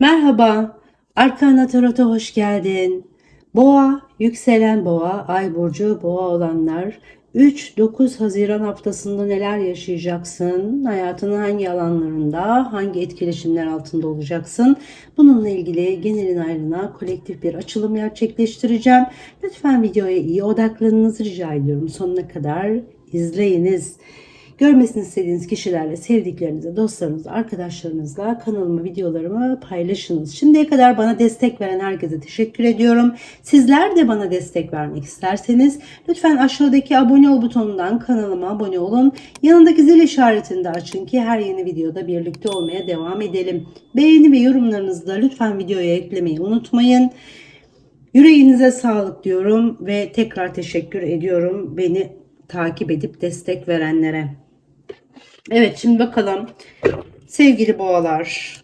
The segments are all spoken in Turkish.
Merhaba, Arkana Tarot'a hoş geldin. Boğa, yükselen boğa, ay burcu boğa olanlar 3-9 Haziran haftasında neler yaşayacaksın? Hayatının hangi alanlarında, hangi etkileşimler altında olacaksın? Bununla ilgili genelin ayrına kolektif bir açılım gerçekleştireceğim. Lütfen videoya iyi odaklanınızı rica ediyorum. Sonuna kadar izleyiniz. Görmesini istediğiniz kişilerle, sevdiklerinizle, dostlarınızla, arkadaşlarınızla kanalımı, videolarımı paylaşınız. Şimdiye kadar bana destek veren herkese teşekkür ediyorum. Sizler de bana destek vermek isterseniz lütfen aşağıdaki abone ol butonundan kanalıma abone olun. Yanındaki zil işaretini de açın ki her yeni videoda birlikte olmaya devam edelim. Beğeni ve yorumlarınızı da lütfen videoya eklemeyi unutmayın. Yüreğinize sağlık diyorum ve tekrar teşekkür ediyorum beni takip edip destek verenlere. Evet şimdi bakalım sevgili boğalar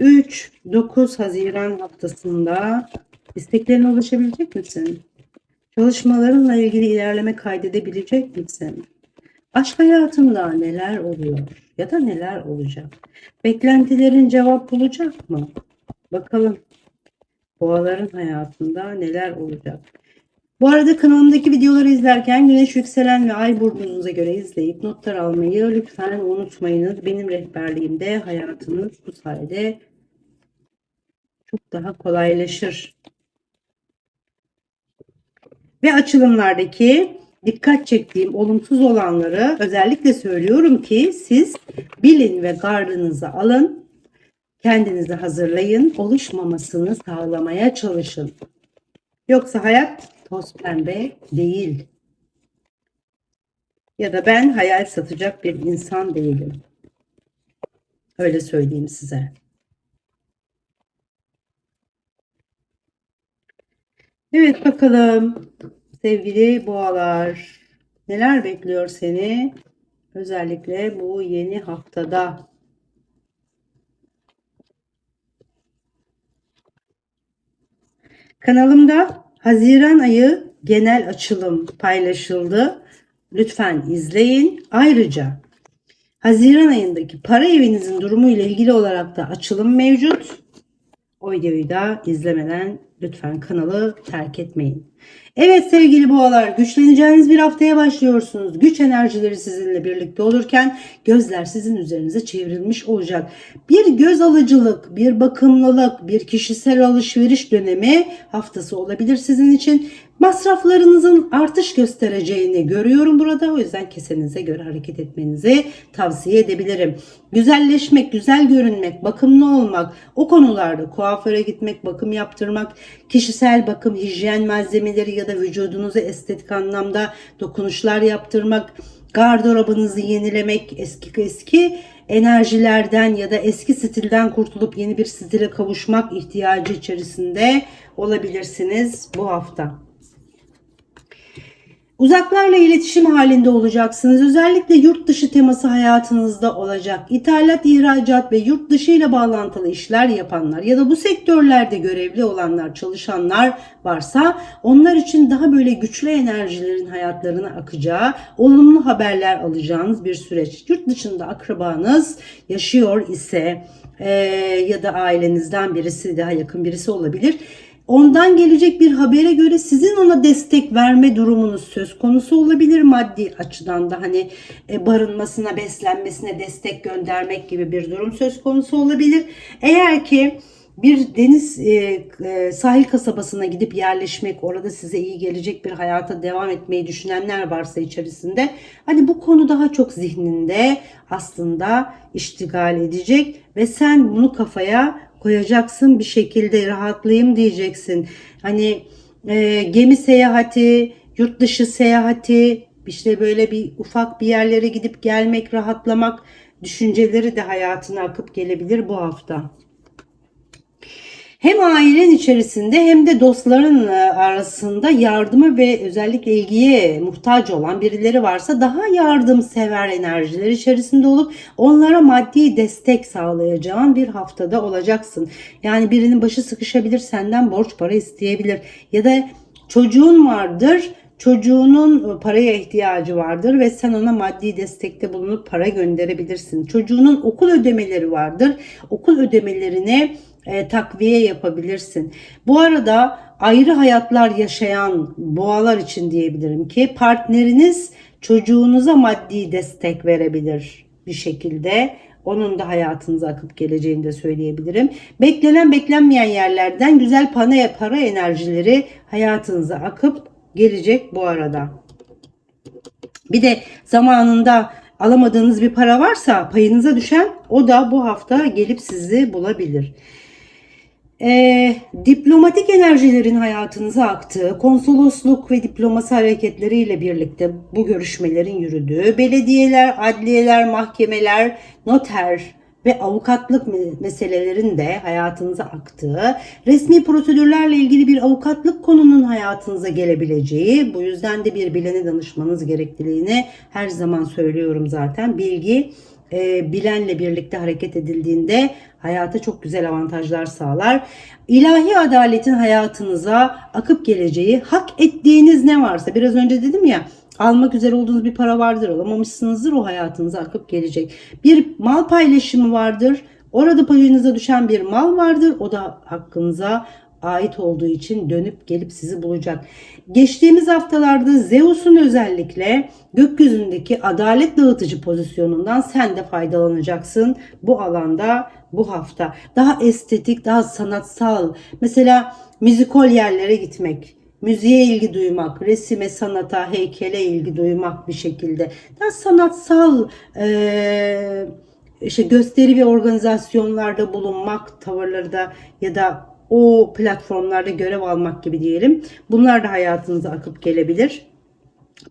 3-9 Haziran haftasında isteklerine ulaşabilecek misin? Çalışmalarınla ilgili ilerleme kaydedebilecek misin? Aşk hayatında neler oluyor ya da neler olacak? Beklentilerin cevap bulacak mı? Bakalım boğaların hayatında neler olacak? Bu arada kanalımdaki videoları izlerken güneş yükselen ve ay burcunuza göre izleyip notlar almayı lütfen unutmayınız. Benim rehberliğimde hayatınız bu sayede çok daha kolaylaşır. Ve açılımlardaki dikkat çektiğim olumsuz olanları özellikle söylüyorum ki siz bilin ve gardınızı alın. Kendinizi hazırlayın. Oluşmamasını sağlamaya çalışın. Yoksa hayat toz pembe değil. Ya da ben hayal satacak bir insan değilim. Öyle söyleyeyim size. Evet bakalım sevgili boğalar neler bekliyor seni özellikle bu yeni haftada. Kanalımda Haziran ayı genel açılım paylaşıldı. Lütfen izleyin. Ayrıca Haziran ayındaki para evinizin durumu ile ilgili olarak da açılım mevcut. O videoyu da izlemeden lütfen kanalı terk etmeyin. Evet sevgili boğalar güçleneceğiniz bir haftaya başlıyorsunuz. Güç enerjileri sizinle birlikte olurken gözler sizin üzerinize çevrilmiş olacak. Bir göz alıcılık, bir bakımlılık, bir kişisel alışveriş dönemi haftası olabilir sizin için. Masraflarınızın artış göstereceğini görüyorum burada. O yüzden kesenize göre hareket etmenizi tavsiye edebilirim. Güzelleşmek, güzel görünmek, bakımlı olmak, o konularda kuaföre gitmek, bakım yaptırmak, kişisel bakım, hijyen malzemeleri ya da vücudunuzu estetik anlamda dokunuşlar yaptırmak, gardırobunuzu yenilemek, eski eski enerjilerden ya da eski stilden kurtulup yeni bir stile kavuşmak ihtiyacı içerisinde olabilirsiniz bu hafta. Uzaklarla iletişim halinde olacaksınız. Özellikle yurt dışı teması hayatınızda olacak. İthalat, ihracat ve yurt dışı ile bağlantılı işler yapanlar ya da bu sektörlerde görevli olanlar, çalışanlar varsa onlar için daha böyle güçlü enerjilerin hayatlarına akacağı, olumlu haberler alacağınız bir süreç. Yurt dışında akrabanız yaşıyor ise e, ya da ailenizden birisi daha yakın birisi olabilir ondan gelecek bir habere göre sizin ona destek verme durumunuz söz konusu olabilir maddi açıdan da hani e, barınmasına, beslenmesine destek göndermek gibi bir durum söz konusu olabilir. Eğer ki bir deniz e, e, sahil kasabasına gidip yerleşmek, orada size iyi gelecek bir hayata devam etmeyi düşünenler varsa içerisinde hani bu konu daha çok zihninde aslında iştigal edecek ve sen bunu kafaya koyacaksın bir şekilde rahatlayayım diyeceksin. Hani e, gemi seyahati, yurt dışı seyahati, işte böyle bir ufak bir yerlere gidip gelmek, rahatlamak düşünceleri de hayatına akıp gelebilir bu hafta hem ailen içerisinde hem de dostların e, arasında yardıma ve özellikle ilgiye muhtaç olan birileri varsa daha yardımsever enerjiler içerisinde olup onlara maddi destek sağlayacağın bir haftada olacaksın. Yani birinin başı sıkışabilir senden borç para isteyebilir ya da çocuğun vardır çocuğunun paraya ihtiyacı vardır ve sen ona maddi destekte bulunup para gönderebilirsin. Çocuğunun okul ödemeleri vardır. Okul ödemelerini e, takviye yapabilirsin. Bu arada ayrı hayatlar yaşayan boğalar için diyebilirim ki partneriniz çocuğunuza maddi destek verebilir bir şekilde. Onun da hayatınıza akıp geleceğini de söyleyebilirim. Beklenen beklenmeyen yerlerden güzel para, para enerjileri hayatınıza akıp gelecek bu arada. Bir de zamanında alamadığınız bir para varsa payınıza düşen o da bu hafta gelip sizi bulabilir. Ee, diplomatik enerjilerin hayatınıza aktığı, konsolosluk ve diplomasi hareketleriyle birlikte bu görüşmelerin yürüdüğü, belediyeler, adliyeler, mahkemeler, noter ve avukatlık me- meselelerin de hayatınıza aktığı, resmi prosedürlerle ilgili bir avukatlık konunun hayatınıza gelebileceği, bu yüzden de bir bilene danışmanız gerekliliğini her zaman söylüyorum zaten. Bilgi e, bilenle birlikte hareket edildiğinde hayata çok güzel avantajlar sağlar. İlahi adaletin hayatınıza akıp geleceği, hak ettiğiniz ne varsa biraz önce dedim ya almak üzere olduğunuz bir para vardır alamamışsınızdır o hayatınıza akıp gelecek. Bir mal paylaşımı vardır. Orada payınıza düşen bir mal vardır. O da hakkınıza ait olduğu için dönüp gelip sizi bulacak. Geçtiğimiz haftalarda Zeus'un özellikle gökyüzündeki adalet dağıtıcı pozisyonundan sen de faydalanacaksın bu alanda bu hafta. Daha estetik, daha sanatsal. Mesela müzikal yerlere gitmek, müziğe ilgi duymak, resime, sanata, heykele ilgi duymak bir şekilde. Daha sanatsal eee işte gösteri ve organizasyonlarda bulunmak tavırları da ya da o platformlarda görev almak gibi diyelim. Bunlar da hayatınıza akıp gelebilir.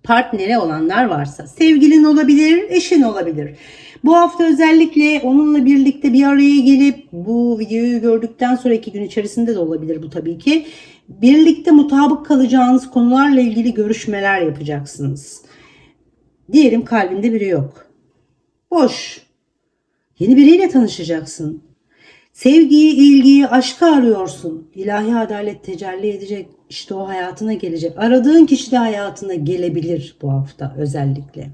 Partneri olanlar varsa sevgilin olabilir, eşin olabilir. Bu hafta özellikle onunla birlikte bir araya gelip bu videoyu gördükten sonra iki gün içerisinde de olabilir bu tabii ki. Birlikte mutabık kalacağınız konularla ilgili görüşmeler yapacaksınız. Diyelim kalbinde biri yok. Boş. Yeni biriyle tanışacaksın. Sevgiyi, ilgiyi, aşkı arıyorsun. İlahi adalet tecelli edecek. İşte o hayatına gelecek. Aradığın kişi de hayatına gelebilir bu hafta özellikle.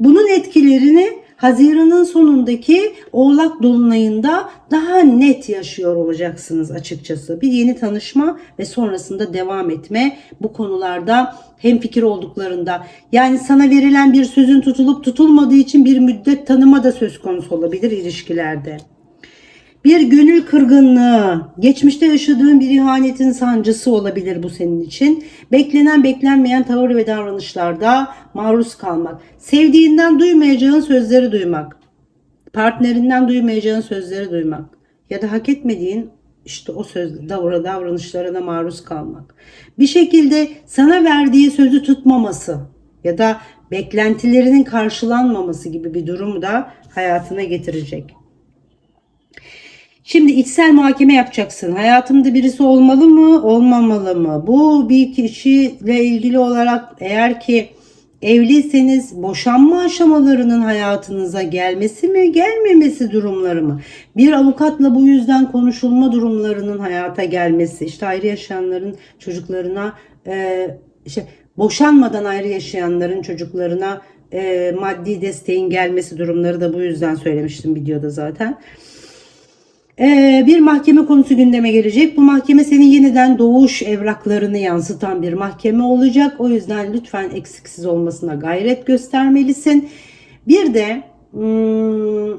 Bunun etkilerini Haziran'ın sonundaki Oğlak Dolunay'ında daha net yaşıyor olacaksınız açıkçası. Bir yeni tanışma ve sonrasında devam etme bu konularda hem fikir olduklarında yani sana verilen bir sözün tutulup tutulmadığı için bir müddet tanıma da söz konusu olabilir ilişkilerde. Bir gönül kırgınlığı, geçmişte yaşadığın bir ihanetin sancısı olabilir bu senin için. Beklenen beklenmeyen tavır ve davranışlarda maruz kalmak. Sevdiğinden duymayacağın sözleri duymak. Partnerinden duymayacağın sözleri duymak. Ya da hak etmediğin işte o söz, davra, davranışlarına maruz kalmak. Bir şekilde sana verdiği sözü tutmaması ya da beklentilerinin karşılanmaması gibi bir durumu da hayatına getirecek. Şimdi içsel muhakeme yapacaksın. Hayatımda birisi olmalı mı, olmamalı mı? Bu bir kişiyle ilgili olarak eğer ki evliyseniz boşanma aşamalarının hayatınıza gelmesi mi, gelmemesi durumları mı? Bir avukatla bu yüzden konuşulma durumlarının hayata gelmesi, işte ayrı yaşayanların çocuklarına, e, işte boşanmadan ayrı yaşayanların çocuklarına e, maddi desteğin gelmesi durumları da bu yüzden söylemiştim videoda zaten. Ee, bir mahkeme konusu gündeme gelecek. Bu mahkeme senin yeniden doğuş evraklarını yansıtan bir mahkeme olacak. O yüzden lütfen eksiksiz olmasına gayret göstermelisin. Bir de hmm,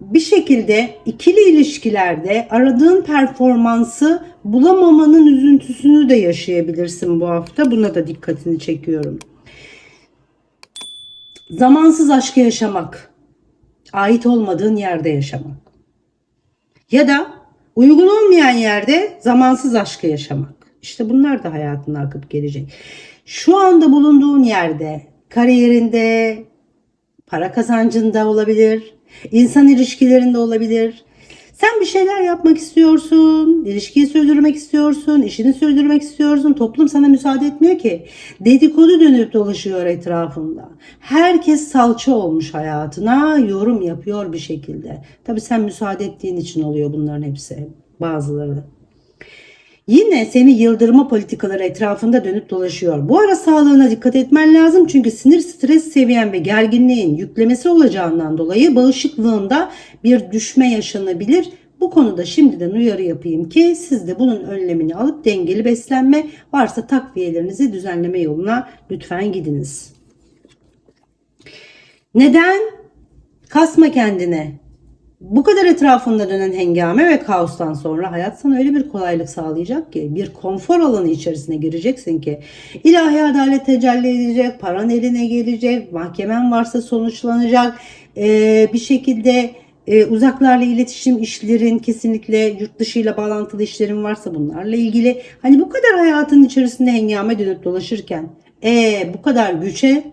bir şekilde ikili ilişkilerde aradığın performansı bulamamanın üzüntüsünü de yaşayabilirsin bu hafta. Buna da dikkatini çekiyorum. Zamansız aşkı yaşamak. Ait olmadığın yerde yaşamak. Ya da uygun olmayan yerde zamansız aşkı yaşamak. İşte bunlar da hayatına akıp gelecek. Şu anda bulunduğun yerde, kariyerinde, para kazancında olabilir, insan ilişkilerinde olabilir. Sen bir şeyler yapmak istiyorsun, ilişkiyi sürdürmek istiyorsun, işini sürdürmek istiyorsun. Toplum sana müsaade etmiyor ki. Dedikodu dönüp dolaşıyor etrafında. Herkes salça olmuş hayatına, yorum yapıyor bir şekilde. Tabii sen müsaade ettiğin için oluyor bunların hepsi, bazıları. Yine seni yıldırma politikaları etrafında dönüp dolaşıyor. Bu ara sağlığına dikkat etmen lazım çünkü sinir stres seviyen ve gerginliğin yüklemesi olacağından dolayı bağışıklığında bir düşme yaşanabilir. Bu konuda şimdiden uyarı yapayım ki siz de bunun önlemini alıp dengeli beslenme varsa takviyelerinizi düzenleme yoluna lütfen gidiniz. Neden? Kasma kendine. Bu kadar etrafında dönen hengame ve kaostan sonra hayat sana öyle bir kolaylık sağlayacak ki bir konfor alanı içerisine gireceksin ki ilahi adalet tecelli edecek, paran eline gelecek, mahkemen varsa sonuçlanacak, ee, bir şekilde e, uzaklarla iletişim işlerin kesinlikle yurt dışıyla bağlantılı işlerin varsa bunlarla ilgili hani bu kadar hayatın içerisinde hengame dönüp dolaşırken e, bu kadar güce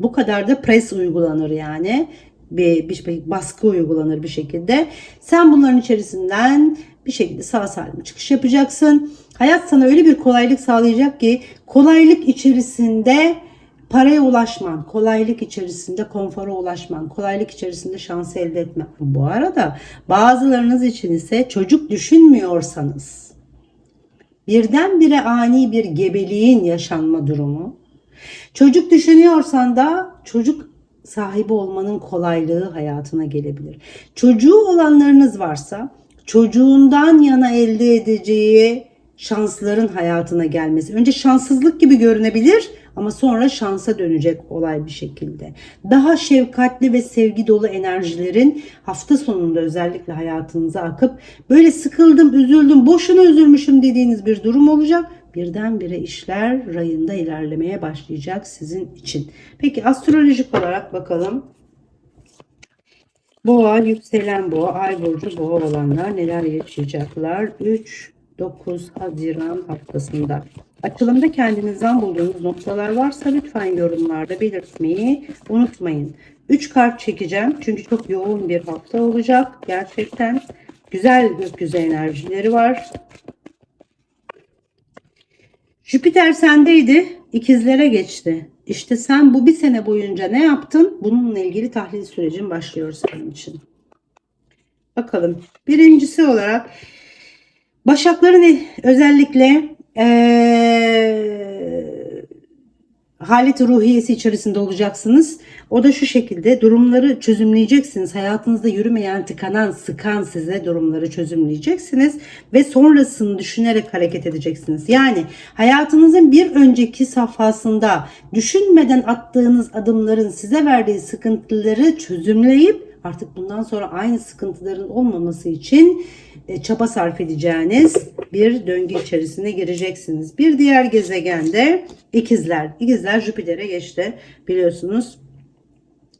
bu kadar da pres uygulanır yani bir, bir baskı uygulanır bir şekilde. Sen bunların içerisinden bir şekilde sağ salim çıkış yapacaksın. Hayat sana öyle bir kolaylık sağlayacak ki kolaylık içerisinde paraya ulaşman, kolaylık içerisinde konfora ulaşman, kolaylık içerisinde şans elde etmen. Bu arada bazılarınız için ise çocuk düşünmüyorsanız birdenbire ani bir gebeliğin yaşanma durumu. Çocuk düşünüyorsan da çocuk sahibi olmanın kolaylığı hayatına gelebilir. Çocuğu olanlarınız varsa çocuğundan yana elde edeceği şansların hayatına gelmesi. Önce şanssızlık gibi görünebilir ama sonra şansa dönecek olay bir şekilde. Daha şefkatli ve sevgi dolu enerjilerin hafta sonunda özellikle hayatınıza akıp böyle sıkıldım, üzüldüm, boşuna üzülmüşüm dediğiniz bir durum olacak birdenbire işler rayında ilerlemeye başlayacak sizin için. Peki astrolojik olarak bakalım. Boğa, yükselen boğa, ay burcu boğa olanlar neler yaşayacaklar? 3 9 Haziran haftasında. Açılımda kendinizden bulduğunuz noktalar varsa lütfen yorumlarda belirtmeyi unutmayın. 3 kart çekeceğim çünkü çok yoğun bir hafta olacak. Gerçekten güzel gökyüzü enerjileri var. Jüpiter sendeydi, ikizlere geçti. İşte sen bu bir sene boyunca ne yaptın? Bununla ilgili tahlil sürecin başlıyor senin için. Bakalım. Birincisi olarak Başakların özellikle ee, halet ruhiyesi içerisinde olacaksınız. O da şu şekilde durumları çözümleyeceksiniz. Hayatınızda yürümeyen, tıkanan, sıkan size durumları çözümleyeceksiniz ve sonrasını düşünerek hareket edeceksiniz. Yani hayatınızın bir önceki safhasında düşünmeden attığınız adımların size verdiği sıkıntıları çözümleyip artık bundan sonra aynı sıkıntıların olmaması için e, çaba sarf edeceğiniz bir döngü içerisine gireceksiniz. Bir diğer gezegen de ikizler. İkizler Jüpiter'e geçti biliyorsunuz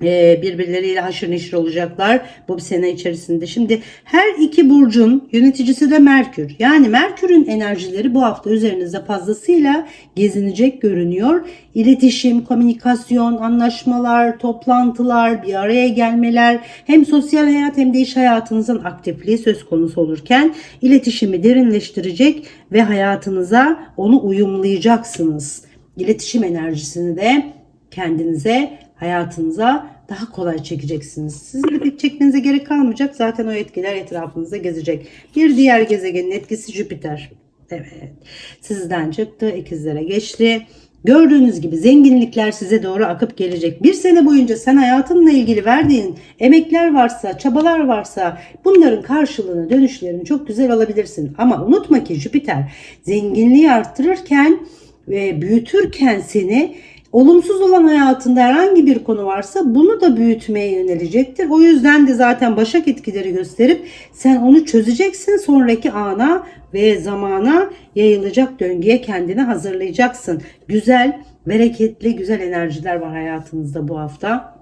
birbirleriyle haşır neşir olacaklar bu bir sene içerisinde. Şimdi her iki burcun yöneticisi de Merkür. Yani Merkür'ün enerjileri bu hafta üzerinizde fazlasıyla gezinecek görünüyor. İletişim, komünikasyon, anlaşmalar, toplantılar, bir araya gelmeler hem sosyal hayat hem de iş hayatınızın aktifliği söz konusu olurken iletişimi derinleştirecek ve hayatınıza onu uyumlayacaksınız. İletişim enerjisini de kendinize hayatınıza daha kolay çekeceksiniz. Sizin de çekmenize gerek kalmayacak. Zaten o etkiler etrafınızda gezecek. Bir diğer gezegenin etkisi Jüpiter. Evet. Sizden çıktı. ikizlere geçti. Gördüğünüz gibi zenginlikler size doğru akıp gelecek. Bir sene boyunca sen hayatınla ilgili verdiğin emekler varsa, çabalar varsa bunların karşılığını, dönüşlerini çok güzel alabilirsin. Ama unutma ki Jüpiter zenginliği arttırırken ve büyütürken seni olumsuz olan hayatında herhangi bir konu varsa bunu da büyütmeye yönelecektir. O yüzden de zaten başak etkileri gösterip sen onu çözeceksin sonraki ana ve zamana yayılacak döngüye kendini hazırlayacaksın. Güzel, bereketli, güzel enerjiler var hayatınızda bu hafta.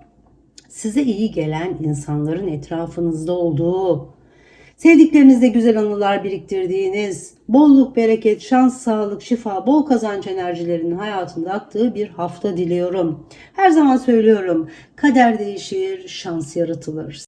Size iyi gelen insanların etrafınızda olduğu, Sevdiklerinizle güzel anılar biriktirdiğiniz, bolluk, bereket, şans, sağlık, şifa, bol kazanç enerjilerinin hayatında aktığı bir hafta diliyorum. Her zaman söylüyorum, kader değişir, şans yaratılır.